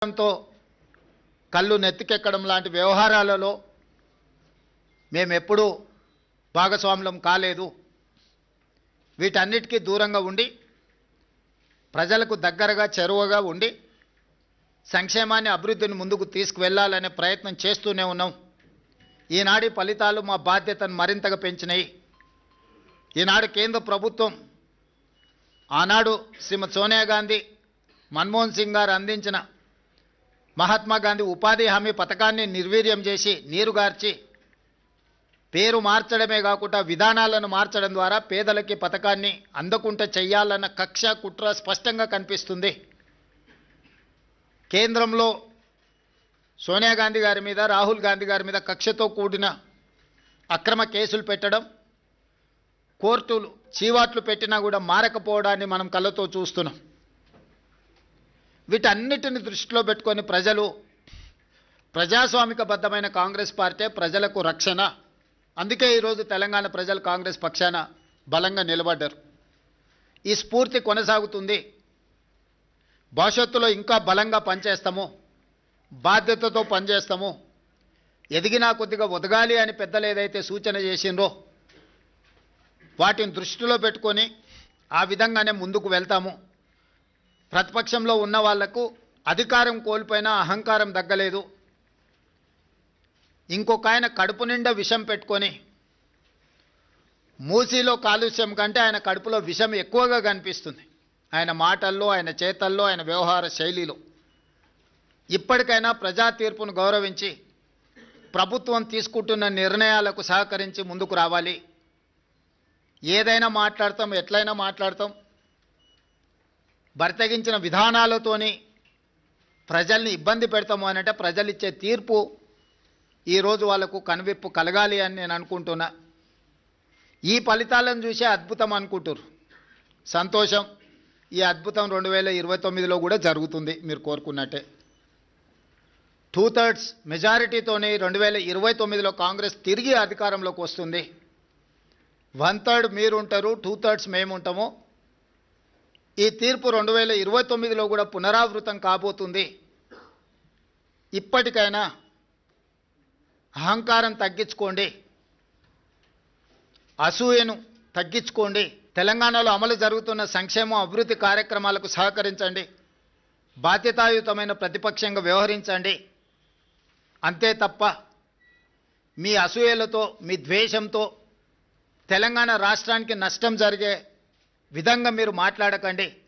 తో కళ్ళు నెత్తికెక్కడం లాంటి వ్యవహారాలలో మేమెప్పుడూ భాగస్వాములం కాలేదు. వీటన్నిటికీ దూరంగా ఉండి ప్రజలకు దగ్గరగా చెరువగా ఉండి సంక్షేమాన్ని అభివృద్ధిని ముందుకు తీసుకువెళ్ళాలనే ప్రయత్నం చేస్తూనే ఉన్నాం. ఈనాడి ఫలితాలు మా బాధ్యతను మరింతగా పెంచినాయి. ఈనాడు కేంద్ర ప్రభుత్వం ఆనాడు శ్రీమతి సోనియా గాంధీ మన్మోహన్ సింగ్ గారు అందించిన మహాత్మా గాంధీ ఉపాధి హామీ పథకాన్ని నిర్వీర్యం చేసి నీరుగార్చి పేరు మార్చడమే కాకుండా విధానాలను మార్చడం ద్వారా పేదలకి పథకాన్ని అందకుండా చెయ్యాలన్న కక్ష కుట్ర స్పష్టంగా కనిపిస్తుంది. కేంద్రంలో సోనియా గాంధీ గారి మీద రాహుల్ గాంధీ గారి మీద కక్షతో కూడిన అక్రమ కేసులు పెట్టడం కోర్టులు చీవాట్లు పెట్టినా కూడా మారకపోవడాన్ని మనం కళ్ళతో చూస్తున్నాం. వీటన్నిటిని దృష్టిలో పెట్టుకొని ప్రజలు ప్రజాస్వామికబద్ధమైన కాంగ్రెస్ పార్టీ ప్రజలకు రక్షణ. అందుకే ఈరోజు తెలంగాణ ప్రజలు కాంగ్రెస్ పక్షాన బలంగా నిలబడ్డారు. ఈ స్ఫూర్తి కొనసాగుతుంది. భవిష్యత్తులో ఇంకా బలంగా పనిచేస్తాము. బాధ్యతతో పనిచేస్తాము. ఎదిగినా కొద్దిగా ఒదగాలి అని పెద్దలు ఏదైతే సూచన చేసిండ్రో వాటిని దృష్టిలో పెట్టుకొని ఆ విధంగానే ముందుకు వెళ్తాము. ప్రతిపక్షంలో ఉన్న వాళ్ళకు అధికారం కోల్పోయినా అహంకారం తగ్గలేదు. ఇంకొక ఆయన కడుపు నిండా విషం పెట్టుకొని మూసీలో కాలుష్యం కంటే ఆయన కడుపులో విషం ఎక్కువగా కనిపిస్తుంది. ఆయన మాటల్లో ఆయన చేతల్లో ఆయన వ్యవహార శైలిలో. ఇప్పటికైనా ప్రజా తీర్పును గౌరవించి ప్రభుత్వం తీసుకుంటున్న నిర్ణయాలకు సహకరించి ముందుకు రావాలి. ఏదైనా మాట్లాడతాం ఎట్లయినా మాట్లాడతాం. బరితగించిన విధానాలతోని ప్రజల్ని ఇబ్బంది పెడతాము అనంటే ప్రజలు ఇచ్చే తీర్పు ఈరోజు వాళ్ళకు కనువిప్పు కలగాలి అని నేను అనుకుంటున్నా. ఈ ఫలితాలను చూసే అద్భుతం అనుకుంటురు సంతోషం ఈ అద్భుతం రెండు వేల ఇరవై తొమ్మిదిలో కూడా జరుగుతుంది మీరు కోరుకున్నట్టే. టూ థర్డ్స్ మెజారిటీతోని రెండు వేల ఇరవై తొమ్మిదిలో కాంగ్రెస్ తిరిగి అధికారంలోకి వస్తుంది. వన్ థర్డ్ మీరు ఉంటారు టూ థర్డ్స్ మేము ఉంటాము ఈ తీర్పు రెండు వేల ఇరవై తొమ్మిదిలో కూడా పునరావృతం కాబోతుంది. ఇప్పటికైనా అహంకారం తగ్గించుకోండి. అసూయను తగ్గించుకోండి. తెలంగాణలో అమలు జరుగుతున్న సంక్షేమ అభివృద్ధి కార్యక్రమాలకు సహకరించండి. బాధ్యతాయుతమైన ప్రతిపక్షంగా వ్యవహరించండి. అంతే తప్ప మీ అసూయలతో మీ ద్వేషంతో తెలంగాణ రాష్ట్రానికి నష్టం జరిగే విధంగా మీరు మాట్లాడకండి.